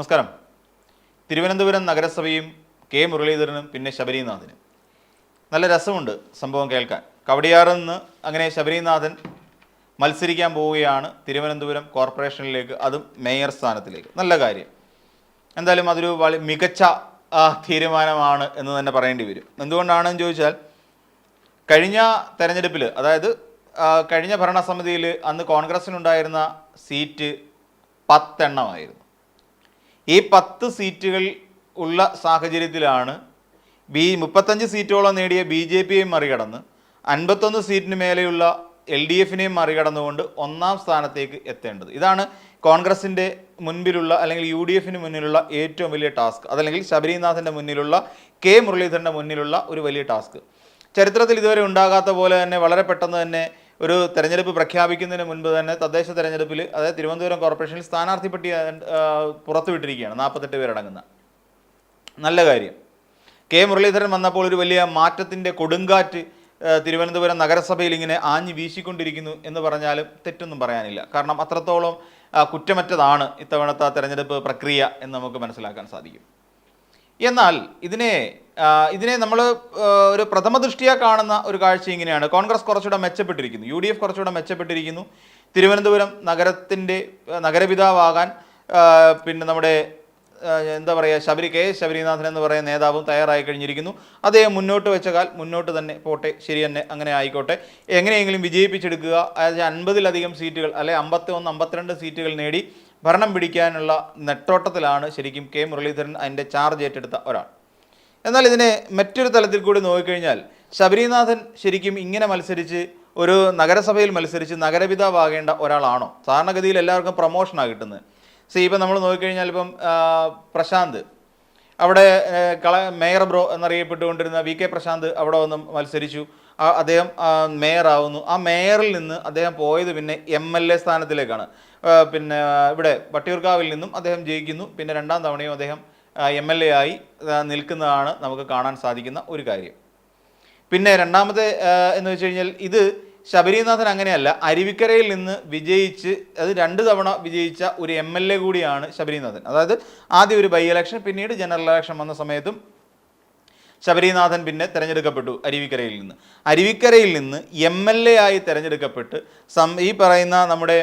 നമസ്കാരം. തിരുവനന്തപുരം നഗരസഭയും കെ മുരളീധരനും പിന്നെ ശബരിനാഥനും. നല്ല രസമുണ്ട് സംഭവം കേൾക്കാൻ. കവടിയാറിൽ നിന്ന് അങ്ങനെ ശബരിനാഥൻ മത്സരിക്കാൻ പോവുകയാണ് തിരുവനന്തപുരം കോർപ്പറേഷനിലേക്ക് അതും മേയർ സ്ഥാനത്തിലേക്ക്. നല്ല കാര്യം. എന്തായാലും അതൊരു വളരെ മികച്ച തീരുമാനമാണ് എന്ന് തന്നെ പറയേണ്ടി വരും. എന്തുകൊണ്ടാണെന്ന് ചോദിച്ചാൽ കഴിഞ്ഞ തെരഞ്ഞെടുപ്പിൽ അതായത് കഴിഞ്ഞ ഭരണസമിതിയിൽ അന്ന് കോൺഗ്രസിനുണ്ടായിരുന്ന സീറ്റ് പത്തെണ്ണമായിരുന്നു. ഈ പത്ത് സീറ്റുകൾ ഉള്ള സാഹചര്യത്തിലാണ് ബി മുപ്പത്തഞ്ച് സീറ്റോളം നേടിയ ബി ജെ പിയെ മറികടന്ന് അൻപത്തൊന്ന് സീറ്റിന് മേലെയുള്ള എൽ ഡി എഫിനെയും മറികടന്നുകൊണ്ട് ഒന്നാം സ്ഥാനത്തേക്ക് എത്തേണ്ടത്. ഇതാണ് കോൺഗ്രസിന്റെ മുൻപിലുള്ള അല്ലെങ്കിൽ യു ഡി എഫിന് മുന്നിലുള്ള ഏറ്റവും വലിയ ടാസ്ക്. അതല്ലെങ്കിൽ ശബരിനാഥന്റെ മുന്നിലുള്ള കെ മുരളീധരന്റെ മുന്നിലുള്ള ഒരു വലിയ ടാസ്ക്. ചരിത്രത്തിൽ ഇതുവരെ ഉണ്ടാകാത്ത പോലെ തന്നെ വളരെ പെട്ടെന്ന് തന്നെ ഒരു തെരഞ്ഞെടുപ്പ് പ്രഖ്യാപിക്കുന്നതിന് മുൻപ് തന്നെ തദ്ദേശ തെരഞ്ഞെടുപ്പിൽ അതായത് തിരുവനന്തപുരം കോർപ്പറേഷനിൽ സ്ഥാനാർത്ഥി പട്ടിക പുറത്തുവിട്ടിരിക്കുകയാണ് നാൽപ്പത്തെട്ട് പേരടങ്ങുന്ന. നല്ല കാര്യം. കെ മുരളീധരൻ വന്നപ്പോൾ ഒരു വലിയ മാറ്റത്തിന്റെ കൊടുങ്കാറ്റ് തിരുവനന്തപുരം നഗരസഭയിൽ ഇങ്ങനെ ആഞ്ഞു വീശിക്കൊണ്ടിരിക്കുന്നു എന്ന് പറഞ്ഞാലും തെറ്റൊന്നും പറയാനില്ല. കാരണം അത്രത്തോളം കുറ്റമറ്റതാണ് ഇത്തവണത്തെ തെരഞ്ഞെടുപ്പ് പ്രക്രിയ എന്ന് നമുക്ക് മനസ്സിലാക്കാൻ സാധിക്കും. എന്നാൽ ഇതിനെ ഇതിനെ നമ്മൾ ഒരു പ്രഥമ ദൃഷ്ടിയാ കാണുന്ന ഒരു കാഴ്ച ഇങ്ങനെയാണ്. കോൺഗ്രസ് കുറച്ചുകൂടെ മെച്ചപ്പെട്ടിരിക്കുന്നു. യു ഡി എഫ് കുറച്ചുകൂടെ മെച്ചപ്പെട്ടിരിക്കുന്നു. തിരുവനന്തപുരം നഗരത്തിന്റെ നഗരപിതാവാകാൻ പിന്നെ നമ്മുടെ എന്താ പറയുക ശബരി കെ എസ് ശബരിനാഥൻ എന്ന് പറയുന്ന നേതാവും തയ്യാറായി കഴിഞ്ഞിരിക്കുന്നു. അദ്ദേഹം മുന്നോട്ട് വെച്ച കാൽ മുന്നോട്ട് തന്നെ പോട്ടെ ശരി തന്നെ അങ്ങനെ ആയിക്കോട്ടെ. എങ്ങനെയെങ്കിലും വിജയിപ്പിച്ചെടുക്കുക. അതായത് അൻപതിലധികം സീറ്റുകൾ അല്ലെ അമ്പത്തി ഒന്ന് അമ്പത്തിരണ്ട് സീറ്റുകൾ നേടി ഭരണം പിടിക്കാനുള്ള നെട്ടോട്ടത്തിലാണ് ശരിക്കും കെ. മുരളീധരൻ അതിന്റെ ചാർജ് ഏറ്റെടുത്ത ഒരാൾ. എന്നാൽ ഇതിനെ മറ്റൊരു തലത്തിൽ കൂടി നോക്കിക്കഴിഞ്ഞാൽ ശബരിനാഥൻ ശരിക്കും ഇങ്ങനെ മത്സരിച്ച് ഒരു നഗരസഭയിൽ മത്സരിച്ച് നഗരപിതാവാകേണ്ട ഒരാളാണോ? സാധാരണഗതിയിൽ എല്ലാവർക്കും പ്രൊമോഷനാണ് കിട്ടുന്നത്. സി ഇപ്പം നമ്മൾ നോക്കിക്കഴിഞ്ഞാൽ ഇപ്പം പ്രശാന്ത്. അവിടെ കള മേയർ ബ്രോ എന്നറിയപ്പെട്ടുകൊണ്ടിരുന്ന വി കെ പ്രശാന്ത് അവിടെ വന്ന് മത്സരിച്ചു. അദ്ദേഹം മേയറാവുന്നു ആ മേയറിൽ നിന്ന് അദ്ദേഹം പോയത് പിന്നെ എം എൽ എ സ്ഥാനത്തിലേക്കാണ്. പിന്നെ ഇവിടെ വട്ടിയൂർക്കാവിൽ നിന്നും അദ്ദേഹം ജയിക്കുന്നു. പിന്നെ രണ്ടാം തവണയും അദ്ദേഹം എം എൽ എ ആയി നിൽക്കുന്നതാണ് നമുക്ക് കാണാൻ സാധിക്കുന്ന ഒരു കാര്യം. പിന്നെ രണ്ടാമത്തെ എന്ന് വെച്ച് കഴിഞ്ഞാൽ ഇത് ശബരിനാഥൻ അങ്ങനെയല്ല അരുവിക്കരയിൽ നിന്ന് വിജയിച്ച് അത് രണ്ട് തവണ വിജയിച്ച ഒരു എം എൽ എ കൂടിയാണ് ശബരിനാഥൻ. അതായത് ആദ്യം ഒരു ബൈ ഇലക്ഷൻ പിന്നീട് ജനറൽ ഇലക്ഷൻ വന്ന സമയത്തും ശബരിനാഥൻ പിന്നെ തിരഞ്ഞെടുക്കപ്പെട്ടു അരുവിക്കരയിൽ നിന്ന്. അരുവിക്കരയിൽ നിന്ന് എം എൽ എ ആയി തിരഞ്ഞെടുക്കപ്പെട്ട് സം ഈ പറയുന്ന നമ്മുടെ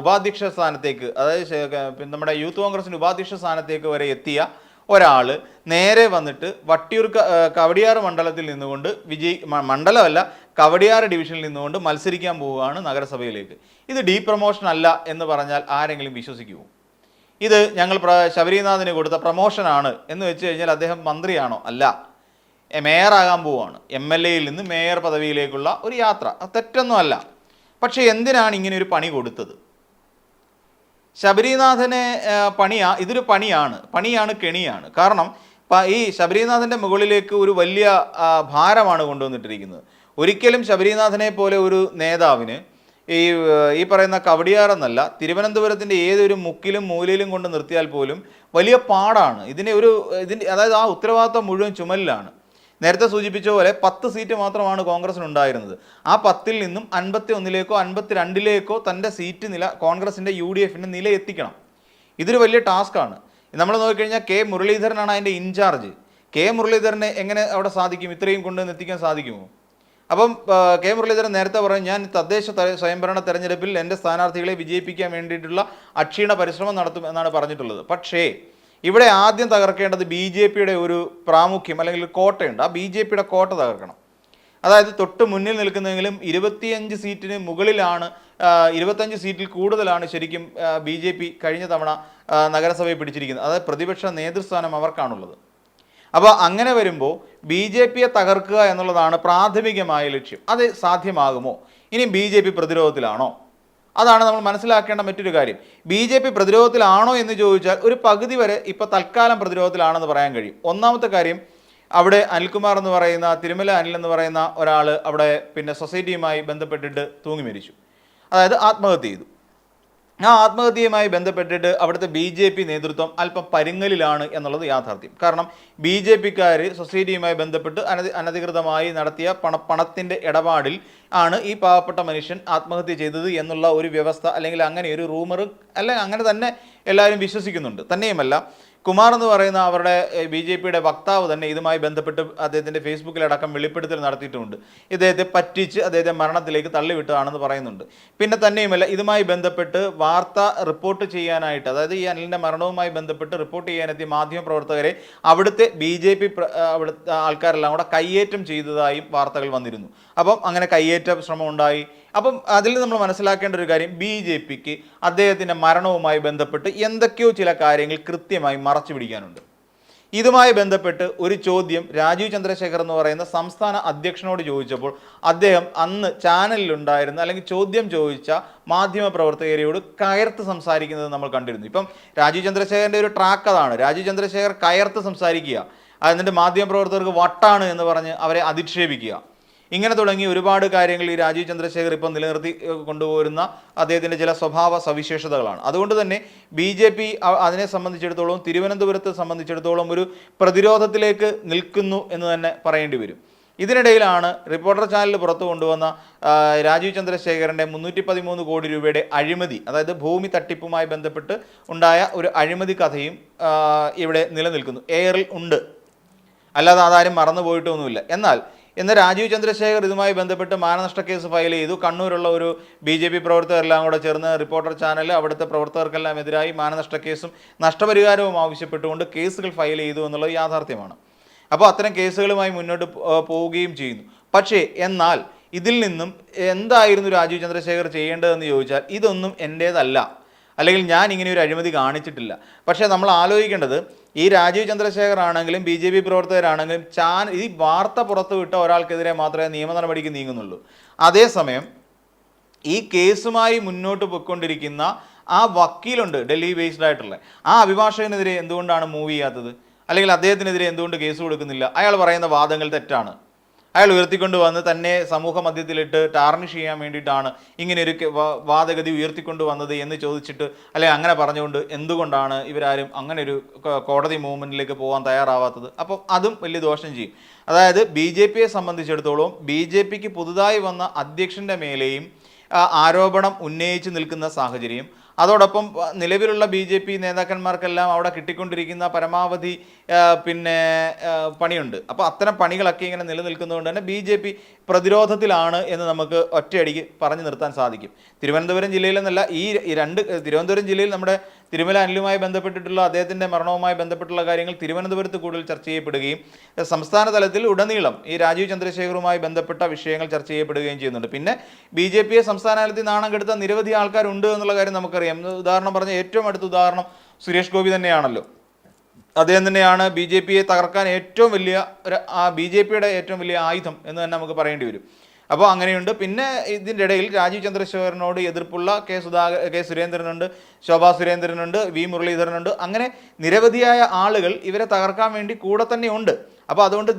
ഉപാധ്യക്ഷ സ്ഥാനത്തേക്ക് അതായത് നമ്മുടെ യൂത്ത് കോൺഗ്രസിന്റെ ഉപാധ്യക്ഷ സ്ഥാനത്തേക്ക് വരെ എത്തിയ ഒരാൾ നേരെ വന്നിട്ട് വട്ടിയൂർ കവടിയാർ മണ്ഡലത്തിൽ നിന്നുകൊണ്ട് വിജയി മണ്ഡലമല്ല കവടിയാർ ഡിവിഷനിൽ നിന്നുകൊണ്ട് മത്സരിക്കാൻ പോവുകയാണ് നഗരസഭയിലേക്ക്. ഇത് ഡീ പ്രൊമോഷൻ അല്ല എന്ന് പറഞ്ഞാൽ ആരെങ്കിലും വിശ്വസിക്കുമോ ഇത് ഞങ്ങൾ ശബരിനാഥിന് കൊടുത്ത പ്രൊമോഷനാണ് എന്ന് വെച്ച് കഴിഞ്ഞാൽ അദ്ദേഹം മന്ത്രിയാണോ? അല്ല. മേയറാകാൻ പോവുകയാണ് എം എൽ എയിൽ നിന്ന് മേയർ പദവിയിലേക്കുള്ള ഒരു യാത്ര. അത് തെറ്റൊന്നും അല്ല പക്ഷേ എന്തിനാണ് ഇങ്ങനെ ഒരു പണി കൊടുത്തത്? ശബരിനാഥനെ പണിയാ ഇതൊരു പണിയാണ്. പണിയാണ് കെണിയാണ്. കാരണം ഈ ശബരിനാഥന്റെ മുകളിലേക്ക് ഒരു വലിയ ഭാരമാണ് കൊണ്ടുവന്നിട്ടിരിക്കുന്നത്. ഒരിക്കലും ശബരിനാഥനെ പോലെ ഒരു നേതാവിന് ഈ ഈ പറയുന്ന കവടിയാറെന്നല്ല തിരുവനന്തപുരത്തിന്റെ ഏതൊരു മുക്കിലും മൂലയിലും കൊണ്ട് നിർത്തിയാൽ പോലും വലിയ പാടാണ്. ഇതിനെ ഒരു ഇതിന്റെ അതായത് ആ ഉത്തരവാദിത്വം മുഴുവൻ ചുമലിലാണ്. നേരത്തെ സൂചിപ്പിച്ച പോലെ പത്ത് സീറ്റ് മാത്രമാണ് കോൺഗ്രസിന് ഉണ്ടായിരുന്നത് ആ പത്തിൽ നിന്നും അൻപത്തി ഒന്നിലേക്കോ അൻപത്തി രണ്ടിലേക്കോ തന്റെ സീറ്റ് നില കോൺഗ്രസിന്റെ യു ഡി എഫിന്റെ നില എത്തിക്കണം. ഇതൊരു വലിയ ടാസ്ക്കാണ് നമ്മൾ നോക്കിക്കഴിഞ്ഞാൽ കെ മുരളീധരനാണ് അതിന്റെ ഇൻചാർജ്. കെ മുരളീധരനെ എങ്ങനെ അവിടെ സാധിക്കും? ഇത്രയും കൊണ്ടുവന്ന് എത്തിക്കാൻ സാധിക്കുമോ? അപ്പം കെ മുരളീധരൻ നേരത്തെ പറഞ്ഞു ഞാൻ തദ്ദേശ സ്വയംഭരണ തെരഞ്ഞെടുപ്പിൽ എന്റെ സ്ഥാനാർത്ഥികളെ വിജയിപ്പിക്കാൻ വേണ്ടിയിട്ടുള്ള അക്ഷീണ പരിശ്രമം നടത്തും എന്നാണ് പറഞ്ഞിട്ടുള്ളത്. പക്ഷേ ഇവിടെ ആദ്യം തകർക്കേണ്ടത് ബി ജെ പിയുടെ ഒരു പ്രാമുഖ്യം അല്ലെങ്കിൽ കോട്ടയുണ്ട്. ആ ബി ജെ പിയുടെ കോട്ട തകർക്കണം. അതായത് തൊട്ട് മുന്നിൽ നിൽക്കുന്നെങ്കിലും ഇരുപത്തിയഞ്ച് സീറ്റിന് മുകളിലാണ് ഇരുപത്തഞ്ച് സീറ്റിൽ കൂടുതലാണ് ശരിക്കും ബി ജെ പി കഴിഞ്ഞ തവണ നഗരസഭയെ പിടിച്ചിരിക്കുന്നത്. അതായത് പ്രതിപക്ഷ നേതൃസ്ഥാനം അവർക്കാണുള്ളത്. അപ്പോൾ അങ്ങനെ വരുമ്പോൾ ബി ജെ പിയെ തകർക്കുക എന്നുള്ളതാണ് പ്രാഥമികമായ ലക്ഷ്യം. അത് സാധ്യമാകുമോ? ഇനി ബി ജെ പി പ്രതിരോധത്തിലാണോ? അതാണ് നമ്മൾ മനസ്സിലാക്കേണ്ട മറ്റൊരു കാര്യം. ബി ജെ പി പ്രതിരോധത്തിലാണോ എന്ന് ചോദിച്ചാൽ ഒരു പകുതി വരെ ഇപ്പോൾ തൽക്കാലം പ്രതിരോധത്തിലാണെന്ന് പറയാൻ കഴിയും. ഒന്നാമത്തെ കാര്യം അവിടെ അനിൽകുമാർ എന്ന് പറയുന്ന തിരുമല അനിൽ എന്ന് പറയുന്ന ഒരാൾ അവിടെ പിന്നെ സൊസൈറ്റിയുമായി ബന്ധപ്പെട്ടിട്ട് തൂങ്ങി മരിച്ചു. അതായത് ആത്മഹത്യ ചെയ്തു. ആ ആത്മഹത്യയുമായി ബന്ധപ്പെട്ടിട്ട് അവിടുത്തെ ബി ജെ പി നേതൃത്വം അല്പം പരുങ്ങലിലാണ് എന്നുള്ളത് യാഥാർത്ഥ്യം. കാരണം ബി ജെ പിക്കാർ സൊസൈറ്റിയുമായി ബന്ധപ്പെട്ട് അനധി അനധികൃതമായി നടത്തിയ പണ പണത്തിന്റെ ഇടപാടിൽ ആണ് ഈ പാവപ്പെട്ട മനുഷ്യൻ ആത്മഹത്യ ചെയ്തത് എന്നുള്ള ഒരു വ്യവസ്ഥ അല്ലെങ്കിൽ അങ്ങനെ ഒരു റൂമർ അല്ലെങ്കിൽ അങ്ങനെ തന്നെ എല്ലാവരും വിശ്വസിക്കുന്നുണ്ട്. തന്നെയുമല്ല കുമാർ എന്ന് പറയുന്ന അവരുടെ ബി ജെ പിയുടെ വക്താവ് തന്നെ ഇതുമായി ബന്ധപ്പെട്ട് അദ്ദേഹത്തിന്റെ ഫേസ്ബുക്കിലടക്കം വെളിപ്പെടുത്തൽ നടത്തിയിട്ടുമുണ്ട് ഇദ്ദേഹത്തെ പറ്റിച്ച് അദ്ദേഹത്തെ മരണത്തിലേക്ക് തള്ളിവിട്ടതാണെന്ന് പറയുന്നുണ്ട്. പിന്നെ തന്നെയുമല്ല ഇതുമായി ബന്ധപ്പെട്ട് വാർത്ത റിപ്പോർട്ട് ചെയ്യാനായിട്ട് അതായത് ഈ അനിലിന്റെ മരണവുമായി ബന്ധപ്പെട്ട് റിപ്പോർട്ട് ചെയ്യാനെത്തിയ മാധ്യമപ്രവർത്തകരെ അവിടുത്തെ ബി ജെ പി അവിടുത്തെ ആൾക്കാരെല്ലാം കൂടെ കയ്യേറ്റം ചെയ്തതായും വാർത്തകൾ വന്നിരുന്നു. അപ്പം അങ്ങനെ കയ്യേറ്റ ശ്രമം ഉണ്ടായി അപ്പം അതിൽ നമ്മൾ മനസ്സിലാക്കേണ്ട ഒരു കാര്യം ബി ജെ പിക്ക് അദ്ദേഹത്തിന്റെ മരണവുമായി ബന്ധപ്പെട്ട് എന്തൊക്കെയോ ചില കാര്യങ്ങൾ കൃത്യമായി മറച്ചു പിടിക്കാനുണ്ട്. ഇതുമായി ബന്ധപ്പെട്ട് ഒരു ചോദ്യം രാജീവ് ചന്ദ്രശേഖർ എന്ന് പറയുന്ന സംസ്ഥാന അധ്യക്ഷനോട് ചോദിച്ചപ്പോൾ അദ്ദേഹം അന്ന് ചാനലിലുണ്ടായിരുന്ന അല്ലെങ്കിൽ ചോദ്യം ചോദിച്ച മാധ്യമ പ്രവർത്തകരെയോട് കയർത്ത് സംസാരിക്കുന്നത് നമ്മൾ കണ്ടിരുന്നു. ഇപ്പം രാജീവ് ചന്ദ്രശേഖരന്റെ ഒരു ട്രാക്ക് അതാണ്. രാജീവ് ചന്ദ്രശേഖർ കയർത്ത് സംസാരിക്കുക. എന്നിട്ട് മാധ്യമ പ്രവർത്തകർക്ക് വട്ടാണ് എന്ന് പറഞ്ഞ് അവരെ അധിക്ഷേപിക്കുക. ഇങ്ങനെ തുടങ്ങി ഒരുപാട് കാര്യങ്ങൾ ഈ രാജീവ് ചന്ദ്രശേഖർ ഇപ്പം നിലനിർത്തി കൊണ്ടുപോരുന്ന അദ്ദേഹത്തിന്റെ ചില സ്വഭാവ സവിശേഷതകളാണ്. അതുകൊണ്ട് തന്നെ ബി ജെ പി അതിനെ സംബന്ധിച്ചിടത്തോളം തിരുവനന്തപുരത്തെ സംബന്ധിച്ചിടത്തോളം ഒരു പ്രതിരോധത്തിലേക്ക് നിൽക്കുന്നു എന്ന് തന്നെ പറയേണ്ടി വരും. ഇതിനിടയിലാണ് റിപ്പോർട്ടർ ചാനൽ പുറത്തു കൊണ്ടുവന്ന രാജീവ് ചന്ദ്രശേഖരന്റെ മുന്നൂറ്റി പതിമൂന്ന് കോടി രൂപയുടെ അഴിമതി അതായത് ഭൂമി തട്ടിപ്പുമായി ബന്ധപ്പെട്ട് ഉണ്ടായ ഒരു അഴിമതി കഥയും ഇവിടെ നിലനിൽക്കുന്നു. എയറിൽ ഉണ്ട്. അല്ലാതെ അതാരും മറന്നു പോയിട്ടൊന്നുമില്ല എന്നാൽ ഇന്ന് രാജീവ് ചന്ദ്രശേഖർ ഇതുമായി ബന്ധപ്പെട്ട് മാനനഷ്ട കേസ് ഫയൽ ചെയ്തു. കണ്ണൂരുള്ള ഒരു ബി ജെ പി പ്രവർത്തകരെല്ലാം കൂടെ ചേർന്ന് റിപ്പോർട്ടർ ചാനൽ അവിടുത്തെ പ്രവർത്തകർക്കെല്ലാം എതിരായി മാനനഷ്ട കേസും നഷ്ടപരിഹാരവും ആവശ്യപ്പെട്ടുകൊണ്ട് കേസുകൾ ഫയൽ ചെയ്തു എന്നുള്ളത് യാഥാർത്ഥ്യമാണ്. അപ്പോൾ അത്തരം കേസുകളുമായി മുന്നോട്ട് പോവുകയും ചെയ്യുന്നു. പക്ഷേ എന്നാൽ ഇതിൽ നിന്നും എന്തായിരുന്നു രാജീവ് ചന്ദ്രശേഖർ ചെയ്യേണ്ടതെന്ന് ചോദിച്ചാൽ ഇതൊന്നും എന്റേതല്ല അല്ലെങ്കിൽ ഞാൻ ഇങ്ങനെ ഒരു അഴിമതി കാണിച്ചിട്ടില്ല. പക്ഷേ നമ്മൾ ആലോചിക്കേണ്ടത് ഈ രാജീവ് ചന്ദ്രശേഖർ ആണെങ്കിലും ബി ജെ പി പ്രവർത്തകരാണെങ്കിലും ചാൻ ഈ വാർത്ത പുറത്തു വിട്ട ഒരാൾക്കെതിരെ മാത്രമേ നിയമ നടപടിക്ക് നീങ്ങുന്നുള്ളൂ. അതേസമയം ഈ കേസുമായി മുന്നോട്ട് പോയിക്കൊണ്ടിരിക്കുന്ന ആ വക്കീലുണ്ട് ഡൽഹി ബേസ്ഡ് ആയിട്ടുള്ള. ആ അഭിഭാഷകനെതിരെ എന്തുകൊണ്ടാണ് മൂവ് ചെയ്യാത്തത്? അല്ലെങ്കിൽ അദ്ദേഹത്തിനെതിരെ എന്തുകൊണ്ട് കേസ് കൊടുക്കുന്നില്ല? അയാൾ പറയുന്ന വാദങ്ങൾ തെറ്റാണ്. അയാൾ ഉയർത്തിക്കൊണ്ട് വന്ന് തന്നെ സമൂഹ മധ്യത്തിലിട്ട് ടാർണിഷ് ചെയ്യാൻ വേണ്ടിയിട്ടാണ് ഇങ്ങനെ ഒരു വാദഗതി ഉയർത്തിക്കൊണ്ട് വന്നത് എന്ന് ചോദിച്ചിട്ട് അല്ലെങ്കിൽ അങ്ങനെ പറഞ്ഞുകൊണ്ട് എന്തുകൊണ്ടാണ് ഇവരാരും അങ്ങനെ ഒരു കോടതി മൂവ്മെന്റിലേക്ക് പോകാൻ തയ്യാറാവാത്തത്? അപ്പോൾ അതും വലിയ ദോഷം ചെയ്യും. അതായത് ബി ജെ പിയെ സംബന്ധിച്ചിടത്തോളം ബി ജെ പിക്ക് പുതുതായി വന്ന അധ്യക്ഷന്റെ മേലെയും ആരോപണം ഉന്നയിച്ച് നിൽക്കുന്ന സാഹചര്യം അതോടൊപ്പം നിലവിലുള്ള ബി ജെ പി നേതാക്കന്മാർക്കെല്ലാം അവിടെ കിട്ടിക്കൊണ്ടിരിക്കുന്ന പരമാവധി പിന്നെ പണിയുണ്ട്. അപ്പോൾ അത്തരം പണികളൊക്കെ ഇങ്ങനെ നിലനിൽക്കുന്നതുകൊണ്ട് തന്നെ ബി ജെ പി പ്രതിരോധത്തിലാണ് എന്ന് നമുക്ക് ഒറ്റയടിക്ക് പറഞ്ഞു നിർത്താൻ സാധിക്കും. തിരുവനന്തപുരം ജില്ലയിലെന്നല്ല ഈ രണ്ട് തിരുവനന്തപുരം ജില്ലയിൽ നമ്മുടെ തിരുമല അനിലുമായി ബന്ധപ്പെട്ടിട്ടുള്ള അദ്ദേഹത്തിന്റെ മരണവുമായി ബന്ധപ്പെട്ടുള്ള കാര്യങ്ങൾ തിരുവനന്തപുരത്ത് കൂടുതൽ ചർച്ച ചെയ്യപ്പെടുകയും സംസ്ഥാന തലത്തിൽ ഉടനീളം ഈ രാജീവ് ചന്ദ്രശേഖറുമായി ബന്ധപ്പെട്ട വിഷയങ്ങൾ ചർച്ച ചെയ്യപ്പെടുകയും ചെയ്യുന്നുണ്ട്. പിന്നെ ബി ജെ പിയെ സംസ്ഥാന തലത്തിൽ നാണം കെടുത്ത നിരവധി ആൾക്കാരുണ്ട് എന്നുള്ള കാര്യം നമുക്കറിയാം. ഉദാഹരണം പറഞ്ഞ ഏറ്റവും അടുത്ത ഉദാഹരണം സുരേഷ് ഗോപി തന്നെയാണല്ലോ. അദ്ദേഹം തന്നെയാണ് ബി ജെ പിയെ തകർക്കാൻ ഏറ്റവും വലിയ ഒരു ബി ജെ പിയുടെ ഏറ്റവും വലിയ ആയുധം എന്ന് തന്നെ നമുക്ക് പറയേണ്ടി വരും. അപ്പോൾ അങ്ങനെയുണ്ട്. പിന്നെ ഇതിന്റെ ഇടയിൽ രാജീവ് ചന്ദ്രശേഖരനോട് എതിർപ്പുള്ള കെ സുധാകർ കെ സുരേന്ദ്രനുണ്ട് ശോഭാ സുരേന്ദ്രനുണ്ട് വി മുരളീധരനുണ്ട്. അങ്ങനെ നിരവധിയായ ആളുകൾ ഇവരെ തകർക്കാൻ വേണ്ടി കൂടെ തന്നെ ഉണ്ട്. അപ്പോൾ അതുകൊണ്ട്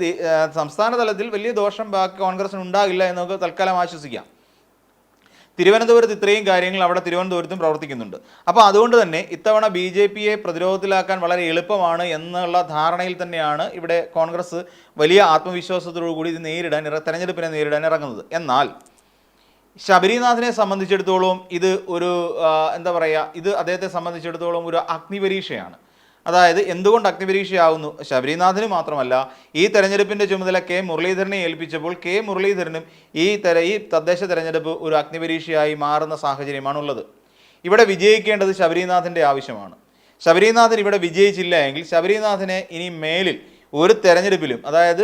സംസ്ഥാന തലത്തിൽ വലിയ ദോഷം ബാക്കി കോൺഗ്രസിന് ഉണ്ടാകില്ല എന്ന് നമുക്ക് തൽക്കാലം ആശ്വസിക്കാം. തിരുവനന്തപുരത്ത് ഇത്രയും കാര്യങ്ങൾ അവിടെ തിരുവനന്തപുരത്തും പ്രവർത്തിക്കുന്നുണ്ട്. അപ്പോൾ അതുകൊണ്ട് തന്നെ ഇത്തവണ ബി ജെ പിയെ പ്രതിരോധത്തിലാക്കാൻ വളരെ എളുപ്പമാണ് എന്നുള്ള ധാരണയിൽ തന്നെയാണ് ഇവിടെ കോൺഗ്രസ് വലിയ ആത്മവിശ്വാസത്തോടു കൂടി ഇത് നേരിടാൻ തെരഞ്ഞെടുപ്പിനെ നേരിടാൻ ഇറങ്ങുന്നത്. എന്നാൽ ശബരിനാഥിനെ സംബന്ധിച്ചിടത്തോളം ഇത് ഒരു എന്താ പറയുക ഇത് അദ്ദേഹത്തെ സംബന്ധിച്ചിടത്തോളം ഒരു അഗ്നിപരീക്ഷയാണ്. അതായത് എന്തുകൊണ്ട് അഗ്നിപരീക്ഷയാവുന്നു? ശബരിനാഥിന് മാത്രമല്ല ഈ തെരഞ്ഞെടുപ്പിന്റെ ചുമതല കെ മുരളീധരനെ ഏൽപ്പിച്ചപ്പോൾ കെ മുരളീധരനും ഈ തെര ഈ തദ്ദേശ തെരഞ്ഞെടുപ്പ് ഒരു അഗ്നിപരീക്ഷയായി മാറുന്ന സാഹചര്യമാണുള്ളത്. ഇവിടെ വിജയിക്കേണ്ടത് ശബരിനാഥിന്റെ ആവശ്യമാണ്. ശബരിനാഥൻ ഇവിടെ വിജയിച്ചില്ല എങ്കിൽ ശബരിനാഥിനെ ഇനി മേലിൽ ഒരു തെരഞ്ഞെടുപ്പിലും അതായത്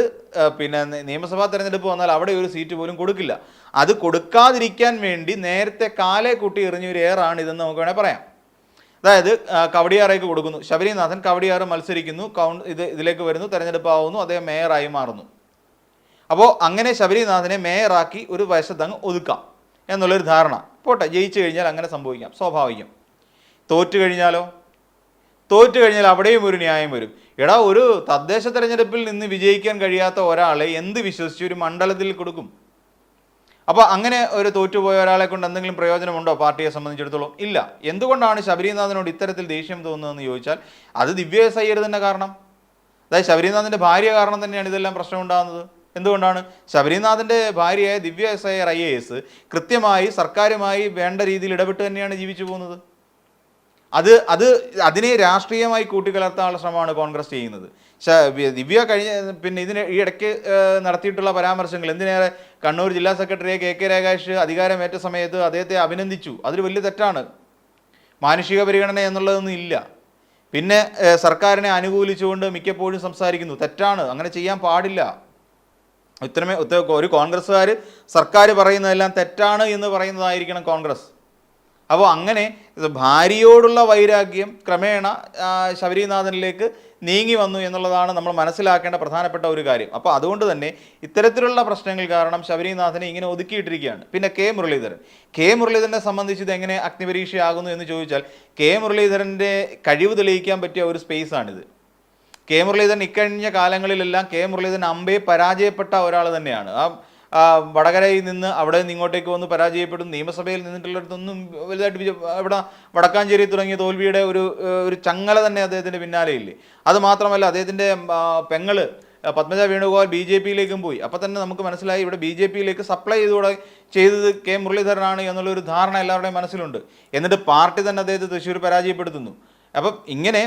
പിന്നെ നിയമസഭാ തെരഞ്ഞെടുപ്പ് വന്നാൽ അവിടെ ഒരു സീറ്റ് പോലും കൊടുക്കില്ല. അത് കൊടുക്കാതിരിക്കാൻ വേണ്ടി നേരത്തെ കാലേ കൂട്ടി എറിഞ്ഞൊരു ഏറാണ് ഇതെന്ന് നമുക്ക് വേണേൽ പറയാം. അതായത് കവടിയാറേക്ക് കൊടുക്കുന്നു. ശബരിനാഥൻ കവടിയാറ് മത്സരിക്കുന്നു കൗണ്ട് ഇത് ഇതിലേക്ക് വരുന്നു തെരഞ്ഞെടുപ്പാവുന്നു അദ്ദേഹം മേയറായി മാറുന്നു. അപ്പോൾ അങ്ങനെ ശബരിനാഥനെ മേയറാക്കി ഒരു വശത്ത് അങ്ങ് ഒതുക്കാം എന്നുള്ളൊരു ധാരണ. പോട്ടെ ജയിച്ചു കഴിഞ്ഞാൽ അങ്ങനെ സംഭവിക്കാം സ്വാഭാവികം. തോറ്റു കഴിഞ്ഞാലോ? തോറ്റു കഴിഞ്ഞാൽ അവിടെയും ഒരു ന്യായം വരും. എടാ ഒരു തദ്ദേശ തെരഞ്ഞെടുപ്പിൽ നിന്ന് വിജയിക്കാൻ കഴിയാത്ത ഒരാളെ എന്ത് വിശ്വസിച്ച് ഒരു മണ്ഡലത്തിൽ കൊടുക്കും? അപ്പോൾ അങ്ങനെ ഒരു തോറ്റുപോയ ഒരാളെ കൊണ്ട് എന്തെങ്കിലും പ്രയോജനമുണ്ടോ പാർട്ടിയെ സംബന്ധിച്ചിടത്തോളം? ഇല്ല. എന്തുകൊണ്ടാണ് ശബരിനാഥനോട് ഇത്തരത്തിൽ ദേഷ്യം തോന്നുന്നതെന്ന് ചോദിച്ചാൽ അത് ദിവ്യ എസ് അയ്യർ തന്നെ കാരണം. അതായത് ശബരിനാഥിന്റെ ഭാര്യ കാരണം തന്നെയാണ് ഇതെല്ലാം പ്രശ്നം ഉണ്ടാകുന്നത് എന്തുകൊണ്ടാണ്? ശബരിനാഥന്റെ ഭാര്യയായ Divya S I I A S കൃത്യമായി സർക്കാരുമായി വേണ്ട രീതിയിൽ ഇടപെട്ട് തന്നെയാണ് ജീവിച്ചു പോകുന്നത്. അത് അത് അതിനെ രാഷ്ട്രീയമായി കൂട്ടിക്കലർത്താനുള്ള ശ്രമമാണ് കോൺഗ്രസ് ചെയ്യുന്നത്. ദിവ്യ കഴിഞ്ഞ പിന്നെ ഇതിന് ഈ ഇടയ്ക്ക് നടത്തിയിട്ടുള്ള പരാമർശങ്ങൾ. എന്തിനേറെ കണ്ണൂർ ജില്ലാ സെക്രട്ടറി കെ കെ രാകേഷ് അധികാരമേറ്റ സമയത്ത് അദ്ദേഹത്തെ അഭിനന്ദിച്ചു. അതൊരു വലിയ തെറ്റാണ്. മാനുഷിക പരിഗണന എന്നുള്ളതൊന്നും ഇല്ല. പിന്നെ സർക്കാരിനെ അനുകൂലിച്ചുകൊണ്ട് മിക്കപ്പോഴും സംസാരിക്കുന്നു. തെറ്റാണ്. അങ്ങനെ ചെയ്യാൻ പാടില്ല. ഇത്രമേ ഒരു കോൺഗ്രസ്സുകാർ സർക്കാർ പറയുന്നതെല്ലാം തെറ്റാണ് എന്ന് പറയുന്നതായിരിക്കണം കോൺഗ്രസ്. അപ്പോൾ അങ്ങനെ ഭാര്യയോടുള്ള വൈരാഗ്യം ക്രമേണ ശബരിനാഥനിലേക്ക് നീങ്ങി വന്നു എന്നുള്ളതാണ് നമ്മൾ മനസ്സിലാക്കേണ്ട പ്രധാനപ്പെട്ട ഒരു കാര്യം. അപ്പോൾ അതുകൊണ്ട് തന്നെ ഇത്തരത്തിലുള്ള പ്രശ്നങ്ങൾ കാരണം ശബരിനാഥനെ ഇങ്ങനെ ഒതുക്കിയിട്ടിരിക്കുകയാണ്. പിന്നെ കെ മുരളീധരൻ. കെ മുരളീധരനെ സംബന്ധിച്ച് ഇത് എങ്ങനെ അഗ്നിപരീക്ഷയാകുന്നു എന്ന് ചോദിച്ചാൽ കെ മുരളീധരന്റെ കഴിവ് തെളിയിക്കാൻ പറ്റിയ ഒരു സ്പേസാണിത്. കെ മുരളീധരൻ ഇക്കഴിഞ്ഞ കാലങ്ങളിലെല്ലാം കെ മുരളീധരൻ അമ്പയെ പരാജയപ്പെട്ട ഒരാൾ തന്നെയാണ്. ആ, വടകരയിൽ നിന്ന് അവിടെ നിന്ന് ഇങ്ങോട്ടേക്ക് വന്ന് പരാജയപ്പെടും. നിയമസഭയിൽ നിന്നിട്ടുള്ളിടത്തൊന്നും വലുതായിട്ട് ഇവിടെ വടക്കാഞ്ചേരി തുടങ്ങിയ തോൽവിയുടെ ഒരു ഒരു ചങ്ങല തന്നെ അദ്ദേഹത്തിന്റെ പിന്നാലെയില്ലേ അത് മാത്രമല്ല അദ്ദേഹത്തിന്റെ പെങ്ങൾ പത്മജ വേണുഗോപാൽ ബി ജെ പിയിലേക്കും പോയി. അപ്പോൾ തന്നെ നമുക്ക് മനസ്സിലായി ഇവിടെ ബി ജെ പിയിലേക്ക് സപ്ലൈ ചെയ്തുകൂടെ ചെയ്തത് കെ മുരളീധരനാണ് എന്നുള്ളൊരു ധാരണ എല്ലാവരുടെയും മനസ്സിലുണ്ട്. എന്നിട്ട് പാർട്ടി തന്നെ അദ്ദേഹത്തെ തൃശ്ശൂർ പരാജയപ്പെടുത്തുന്നു. അപ്പം ഇങ്ങനെ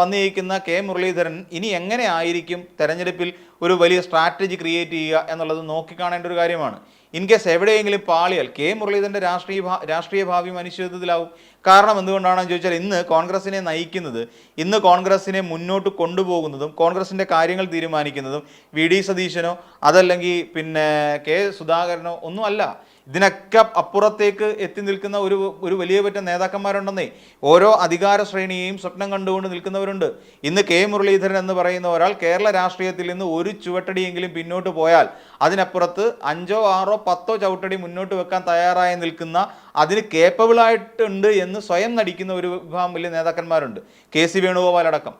വന്നിരിക്കുന്ന കെ മുരളീധരൻ ഇനി എങ്ങനെ ആയിരിക്കും തെരഞ്ഞെടുപ്പിൽ ഒരു വലിയ സ്ട്രാറ്റജി ക്രിയേറ്റ് ചെയ്യുക എന്നുള്ളത് നോക്കിക്കാണേണ്ട ഒരു കാര്യമാണ്. ഇൻ കേസ് എവിടെയെങ്കിലും പാളിയാൽ കെ മുരളീധരന്റെ രാഷ്ട്രീയ രാഷ്ട്രീയ ഭാവി അനിശ്ചിതത്വത്തിലാവും കാരണം എന്തുകൊണ്ടാണെന്ന് ചോദിച്ചാൽ ഇന്ന് കോൺഗ്രസിനെ നയിക്കുന്നത് ഇന്ന് കോൺഗ്രസിനെ മുന്നോട്ട് കൊണ്ടുപോകുന്നതും കോൺഗ്രസിന്റെ കാര്യങ്ങൾ തീരുമാനിക്കുന്നതും വി ഡി സതീശനോ അതല്ലെങ്കിൽ പിന്നെ കെ സുധാകരനോ ഒന്നുമല്ല. ഇതിനൊക്കെ അപ്പുറത്തേക്ക് എത്തി നിൽക്കുന്ന ഒരു ഒരു വലിയ പറ്റ നേതാക്കന്മാരുണ്ടെന്നേ. ഓരോ അധികാര ശ്രേണിയെയും സ്വപ്നം കണ്ടുകൊണ്ട് നിൽക്കുന്നവരുണ്ട്. ഇന്ന് കെ മുരളീധരൻ എന്ന് പറയുന്ന ഒരാൾ കേരള രാഷ്ട്രീയത്തിൽ നിന്ന് ഒരു ചുവട്ടടിയെങ്കിലും പിന്നോട്ട് പോയാൽ അതിനപ്പുറത്ത് അഞ്ചോ ആറോ പത്തോ ചവിട്ടടി മുന്നോട്ട് വെക്കാൻ തയ്യാറായി നിൽക്കുന്ന അതിന് കേപ്പബിൾ ആയിട്ടുണ്ട് എന്ന് സ്വയം നടിക്കുന്ന ഒരു വിഭാഗം വലിയ നേതാക്കന്മാരുണ്ട്. കെ സി വേണുഗോപാൽ അടക്കം.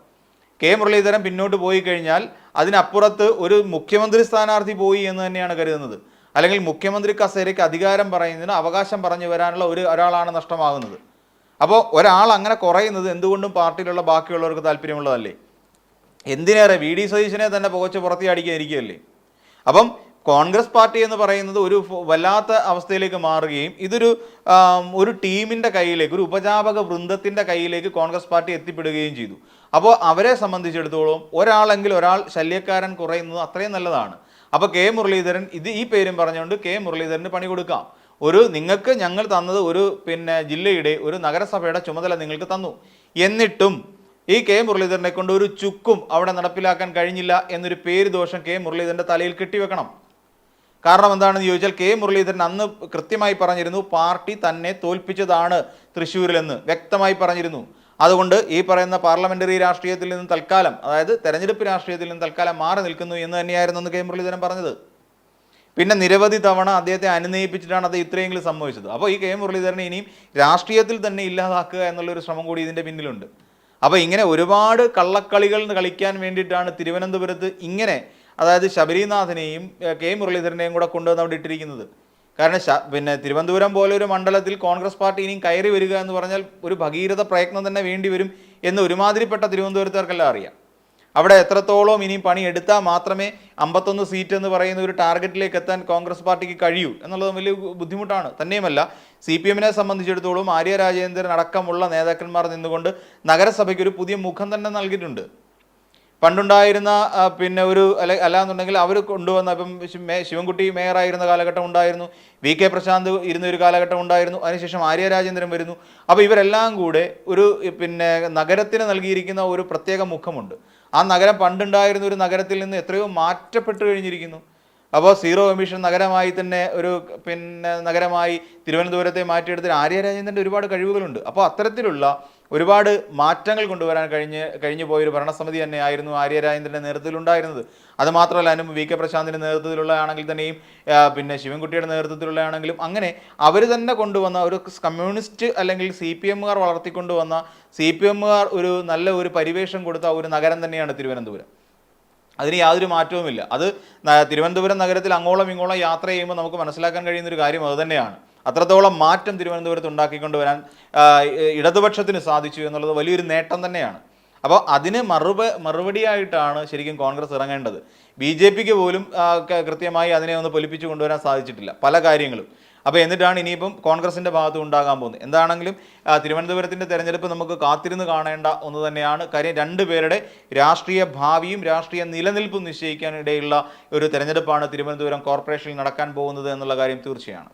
കെ മുരളീധരൻ പിന്നോട്ട് പോയി കഴിഞ്ഞാൽ അതിനപ്പുറത്ത് ഒരു മുഖ്യമന്ത്രി സ്ഥാനാർത്ഥി പോയി എന്ന് തന്നെയാണ് കരുതുന്നത്. അല്ലെങ്കിൽ മുഖ്യമന്ത്രി കസേരയ്ക്ക് അധികാരം പറയുന്നതിന് അവകാശം പറഞ്ഞു വരാനുള്ള ഒരു ഒരാളാണ് നഷ്ടമാകുന്നത്. അപ്പോൾ ഒരാൾ അങ്ങനെ കുറയുന്നത് എന്തുകൊണ്ടും പാർട്ടിയിലുള്ള ബാക്കിയുള്ളവർക്ക് താല്പര്യമുള്ളതല്ലേ? എന്തിനേറെ വി. ഡി. സതീശനെ തന്നെ പുകച്ച് പുറത്തിയടിക്കാനിരിക്കുകയല്ലേ അപ്പം കോൺഗ്രസ് പാർട്ടി എന്ന് പറയുന്നത് ഒരു വല്ലാത്ത അവസ്ഥയിലേക്ക് മാറുകയും ഇതൊരു ഒരു ടീമിന്റെ കയ്യിലേക്ക് ഒരു ഉപജാപക വൃന്ദത്തിന്റെ കയ്യിലേക്ക് കോൺഗ്രസ് പാർട്ടി എത്തിപ്പെടുകയും ചെയ്തു. അപ്പോൾ അവരെ സംബന്ധിച്ചിടത്തോളം ഒരാളെങ്കിൽ ഒരാൾ ശല്യക്കാരൻ കുറയുന്നത് അത്രയും നല്ലതാണ്. അപ്പോൾ കെ മുരളീധരൻ ഇത് ഈ പേരും പറഞ്ഞുകൊണ്ട് കെ മുരളീധരന് പണി കൊടുക്കാം. ഒരു നിങ്ങൾക്ക് ഞങ്ങൾ തന്നത് ഒരു പിന്നെ ജില്ലയുടെ ഒരു നഗരസഭയുടെ ചുമതല നിങ്ങൾക്ക് തന്നു. എന്നിട്ടും ഈ കെ മുരളീധരനെ കൊണ്ട് ഒരു ചുക്കും അവിടെ നടപ്പിലാക്കാൻ കഴിഞ്ഞില്ല എന്നൊരു പേര് ദോഷം കെ മുരളീധരന്റെ തലയിൽ കെട്ടിവെക്കണം. കാരണം എന്താണെന്ന് ചോദിച്ചാൽ കെ മുരളീധരൻ അന്ന് കൃത്യമായി പറഞ്ഞിരുന്നു പാർട്ടി തന്നെ തോൽപ്പിച്ചതാണ് തൃശ്ശൂരിലെന്ന് വ്യക്തമായി പറഞ്ഞിരുന്നു. അതുകൊണ്ട് ഈ പറയുന്ന പാർലമെന്ററി രാഷ്ട്രീയത്തിൽ നിന്ന് തൽക്കാലം അതായത് തെരഞ്ഞെടുപ്പ് രാഷ്ട്രീയത്തിൽ നിന്ന് തൽക്കാലം മാറി നിൽക്കുന്നു എന്ന് തന്നെയായിരുന്നു അന്ന് കെ മുരളീധരൻ പറഞ്ഞത്. പിന്നെ നിരവധി തവണ അദ്ദേഹത്തെ അനുനയിപ്പിച്ചിട്ടാണ് അത് ഇത്രയെങ്കിലും സംഭവിച്ചത്. അപ്പോൾ ഈ കെ മുരളീധരനെ ഇനിയും രാഷ്ട്രീയത്തിൽ തന്നെ ഇല്ലാതാക്കുക എന്നുള്ളൊരു ശ്രമം കൂടി ഇതിന്റെ പിന്നിലുണ്ട്. അപ്പോൾ ഇങ്ങനെ ഒരുപാട് കള്ളക്കളികൾ കളിക്കാൻ വേണ്ടിയിട്ടാണ് തിരുവനന്തപുരത്ത് ഇങ്ങനെ അതായത് ശബരിനാഥനെയും കെ. മുരളീധരനെയും കൂടെ കൊണ്ടുവന്ന് അവിടെ ഇട്ടിരിക്കുന്നത്. കാരണം പിന്നെ തിരുവനന്തപുരം പോലെ ഒരു മണ്ഡലത്തിൽ കോൺഗ്രസ് പാർട്ടി ഇനിയും കയറി വരിക എന്ന് പറഞ്ഞാൽ ഒരു ഭഗീരഥ പ്രയത്നം തന്നെ വേണ്ടി വരും എന്ന് ഒരുമാതിരിപ്പെട്ട തിരുവനന്തപുരത്തുകാർക്കെല്ലാം അറിയാം. അവിടെ എത്രത്തോളം ഇനിയും പണി എടുത്താൽ മാത്രമേ അമ്പത്തൊന്ന് സീറ്റ് എന്ന് പറയുന്ന ഒരു ടാർഗറ്റിലേക്ക് എത്താൻ കോൺഗ്രസ് പാർട്ടിക്ക് കഴിയൂ എന്നുള്ളത് വലിയ ബുദ്ധിമുട്ടാണ്. തന്നെയുമല്ല സി പി എമ്മിനെ സംബന്ധിച്ചിടത്തോളം ആര്യ രാജേന്ദ്രൻ അടക്കമുള്ള നേതാക്കന്മാർ നിന്നുകൊണ്ട് നഗരസഭയ്ക്ക് ഒരു പുതിയ മുഖം തന്നെ നൽകിയിട്ടുണ്ട്. പണ്ടുണ്ടായിരുന്ന പിന്നെ ഒരു അല്ല അല്ലാന്നുണ്ടെങ്കിൽ അവർ കൊണ്ടുവന്ന ഇപ്പം ശിവൻകുട്ടി മേയറായിരുന്ന കാലഘട്ടം ഉണ്ടായിരുന്നു. വി കെ പ്രശാന്ത് ഇരുന്ന ഒരു കാലഘട്ടം ഉണ്ടായിരുന്നു. അതിനുശേഷം ആര്യ രാജേന്ദ്രൻ വരുന്നു. അപ്പോൾ ഇവരെല്ലാം കൂടെ ഒരു പിന്നെ നഗരത്തിന് നൽകിയിരിക്കുന്ന ഒരു പ്രത്യേക മുഖമുണ്ട്. ആ നഗരം പണ്ടുണ്ടായിരുന്ന ഒരു നഗരത്തിൽ നിന്ന് എത്രയോ മാറ്റപ്പെട്ട് കഴിഞ്ഞിരിക്കുന്നു. അപ്പോൾ സീറോ എമിഷൻ നഗരമായി തന്നെ ഒരു പിന്നെ നഗരമായി തിരുവനന്തപുരത്തെ മാറ്റിയെടുത്തതിന് ആര്യ രാജേന്ദ്രന്റെ ഒരുപാട് കഴിവുകളുണ്ട്. അപ്പോൾ അത്തരത്തിലുള്ള ഒരുപാട് മാറ്റങ്ങൾ കൊണ്ടുവരാൻ കഴിഞ്ഞ് കഴിഞ്ഞു പോയൊരു ഭരണസമിതി തന്നെയായിരുന്നു ആര്യ രാജേന്ദ്രന്റെ നേതൃത്വത്തിൽ ഉണ്ടായിരുന്നത് അത് മാത്രമല്ല അതിനും വി കെ പ്രശാന്തിന്റെ നേതൃത്വത്തിലുള്ള ആണെങ്കിൽ തന്നെയും പിന്നെ ശിവൻകുട്ടിയുടെ നേതൃത്വത്തിലുള്ള ആണെങ്കിലും അങ്ങനെ അവർ തന്നെ കൊണ്ടുവന്ന ഒരു കമ്മ്യൂണിസ്റ്റ് അല്ലെങ്കിൽ സി പി എമ്മുകാർ വളർത്തിക്കൊണ്ടുവന്ന സി പി എമ്മുകാർ ഒരു നല്ല ഒരു പരിവേഷം കൊടുത്ത ഒരു നഗരം തന്നെയാണ് തിരുവനന്തപുരം. അതിന് യാതൊരു മാറ്റവുമില്ല. അത് തിരുവനന്തപുരം നഗരത്തിൽ അങ്ങോളം ഇങ്ങോളം യാത്ര ചെയ്യുമ്പോൾ നമുക്ക് മനസ്സിലാക്കാൻ കഴിയുന്ന ഒരു കാര്യം അത് തന്നെയാണ്. അത്രത്തോളം മാറ്റം തിരുവനന്തപുരത്ത് ഉണ്ടാക്കിക്കൊണ്ടുവരാൻ ഇടതുപക്ഷത്തിന് സാധിച്ചു എന്നുള്ളത് വലിയൊരു നേട്ടം തന്നെയാണ്. അപ്പോൾ അതിന് മറുപ മറുപടിയായിട്ടാണ് ശരിക്കും കോൺഗ്രസ് ഇറങ്ങേണ്ടത്. ബി ജെ പിക്ക് പോലും കൃത്യമായി അതിനെ ഒന്ന് പൊലിപ്പിച്ചു കൊണ്ടുവരാൻ സാധിച്ചിട്ടില്ല പല കാര്യങ്ങളും. അപ്പോൾ എന്നിട്ടാണ് ഇനിയിപ്പം കോൺഗ്രസിന്റെ ഭാഗത്ത് ഉണ്ടാകാൻ പോകുന്നത്. എന്താണെങ്കിലും തിരുവനന്തപുരത്തിന്റെ തെരഞ്ഞെടുപ്പ് നമുക്ക് കാത്തിരുന്ന് കാണേണ്ട ഒന്ന് തന്നെയാണ്. കാര്യം രണ്ട് പേരുടെ രാഷ്ട്രീയ ഭാവിയും രാഷ്ട്രീയ നിലനിൽപ്പും നിശ്ചയിക്കാനിടയുള്ള ഒരു തെരഞ്ഞെടുപ്പാണ് തിരുവനന്തപുരം കോർപ്പറേഷനിൽ നടക്കാൻ പോകുന്നത് എന്നുള്ള കാര്യം തീർച്ചയാണ്.